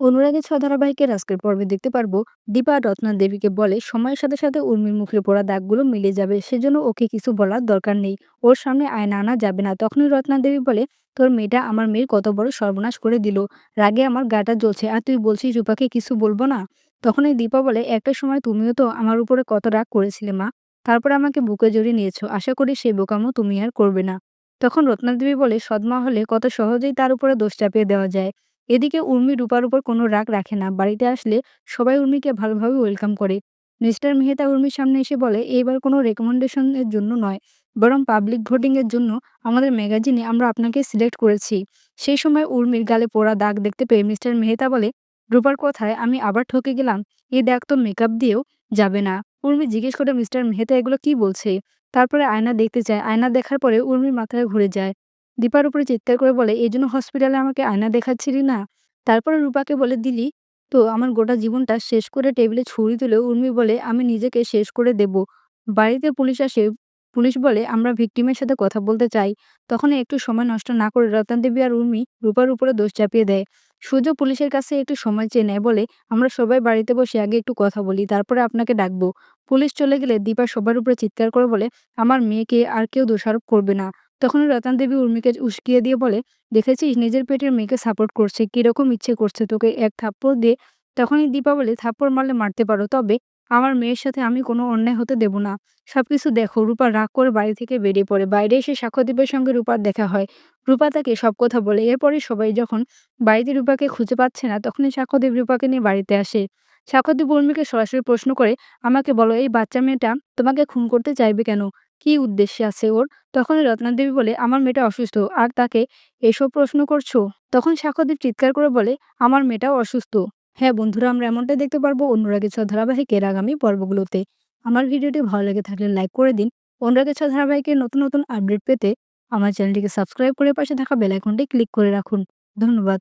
অনুরাগের ছ ধারাবাহিকের আজকের পর্বে দেখতে পারব, দীপা রত্না দেবীকে বলে, সময়ের সাথে সাথে উর্মির মুখে পড়া দাগগুলো মিলে যাবে, সেজন্য ওকে কিছু বলার দরকার নেই। ওর সামনে আয়না আনা যাবে না। তখনই রত্না দেবী বলে, তোর মেয়েটা আমার মেয়ের কত বড় সর্বনাশ করে দিল। রাগে আমার গাটা জ্বলছে, আর তুই বলছিস রূপাকে কিছু বলব না? তখন দীপা বলে, একটা সময় তুমিও তো আমার উপরে কত রাগ করেছিলে মা। তারপর আমাকে বুকে জড়িয়ে নিয়েছো। আশা করি সেই বোকামো তুমি আর করবে না। তখন রত্না দেবী বলে সদমা হলে কত সহজেই তার উপরে দোষ চাপিয়ে দেওয়া যায়। এদিকে উর্মি রূপার উপর কোনো রাগ রাখে না। বাড়িতে আসলে সবাই উর্মিকে ভালোভাবে ওয়েলকাম করে। মিস্টার মেহতা উর্মির সামনে এসে বলে, এইবার কোনো রেকমেন্ডেশনের জন্য নয়, বরং পাবলিক ভোটিং এর জন্য আমাদের ম্যাগাজিনে আমরা আপনাকে সিলেক্ট করেছি। সেই সময় উর্মির গালে পোড়া দাগ দেখতে পেয়ে মিস্টার মেহতা বলে, রূপার কথায় আমি আবার ঠকে গেলাম, এই দাগ তো মেকআপ দিয়েও যাবে না। উর্মি জিজ্ঞেস করে মিস্টার মেহতা এগুলো কি বলছে? তারপরে আয়না দেখতে চায়। আয়না দেখার পরে উর্মির মাথায় ঘুরে যায়। দীপার উপরে চিৎকার করে বলে, এই জন্য হসপিটালে আমাকে আয়না দেখাচ্ছিলি না? তারপরে রূপাকে বলে, দিলি। তো আমার গোটা জীবনটা শেষ করে টেবিলে ছুরি তুলে উর্মি বলে, আমি নিজেকে শেষ করে দেব। বাড়িতে পুলিশ আসে। পুলিশ বলে, আমরা ভিকটিমের সাথে কথা বলতে চাই। তখন একটু সময় নষ্ট না করে রতন দেবী আর উর্মি রূপার উপরে দোষ চাপিয়ে দেয়। সূর্য পুলিশের কাছে একটু সময় চেয়ে নেয়, বলে, আমরা সবাই বাড়িতে বসে আগে একটু কথা বলি, তারপরে আপনাকে ডাকবো। পুলিশ চলে গেলে দীপা সবার উপরে চিৎকার করে বলে, আমার মেয়েকে আর কেউ দোষারোপ করবে না। তখন রতন দেবী উর্মিকে উস্কিয়ে দিয়ে বলে, দেখেছিস নিজের পেটের মেয়েকে সাপোর্ট করছে, কীরকম ইচ্ছে করছে তোকে এক থাপ্পড় দিয়ে? তখনই দীপা বলে, থাপ্পড় মারলে মারতে পারো, তবে আমার মেয়ের সাথে আমি কোনো অন্যায় হতে দেব না। সবকিছু দেখো, রূপা রাগ করে বাড়ি থেকে বেরিয়ে পড়ে। বাইরে এসে সাক্ষ্যদীপের সঙ্গে রূপার দেখা হয়। রূপা তাকে সব কথা বলে। এরপরে সবাই যখন বাড়িতে রূপাকে খুঁজে পাচ্ছে না, তখনই সাক্ষ্যদীপ রূপাকে নিয়ে বাড়িতে আসে। সাক্ষ্যদীপ উর্মিকে সরাসরি প্রশ্ন করে, আমাকে বলো, এই বাচ্চা মেয়েটা তোমাকে খুন করতে চাইবে কেন? কি উদ্দেশ্যে আছে ওর? তখনই রত্নাদেবী বলে, আমার মেয়েটা অসুস্থ, আর তাকে এসব প্রশ্ন করছ? তখন সাক্ষ্যদীপ চিৎকার করে বলে, আমার মেয়েটাও অসুস্থ। হ্যাঁ বন্ধুরা, আমরা এমনটাই দেখতে পারব অনুরাগের ছ ধারাবাহিকের আগামী পর্বগুলোতে। আমার ভিডিওটি ভালো লেগে থাকলে লাইক করে দিন। অনুরাগের ছ ধারাবাহিকের নতুন নতুন আপডেট পেতে আমার চ্যানেলটিকে সাবস্ক্রাইব করে পাশে থাকা বেলাইকনটি ক্লিক করে রাখুন। ধন্যবাদ।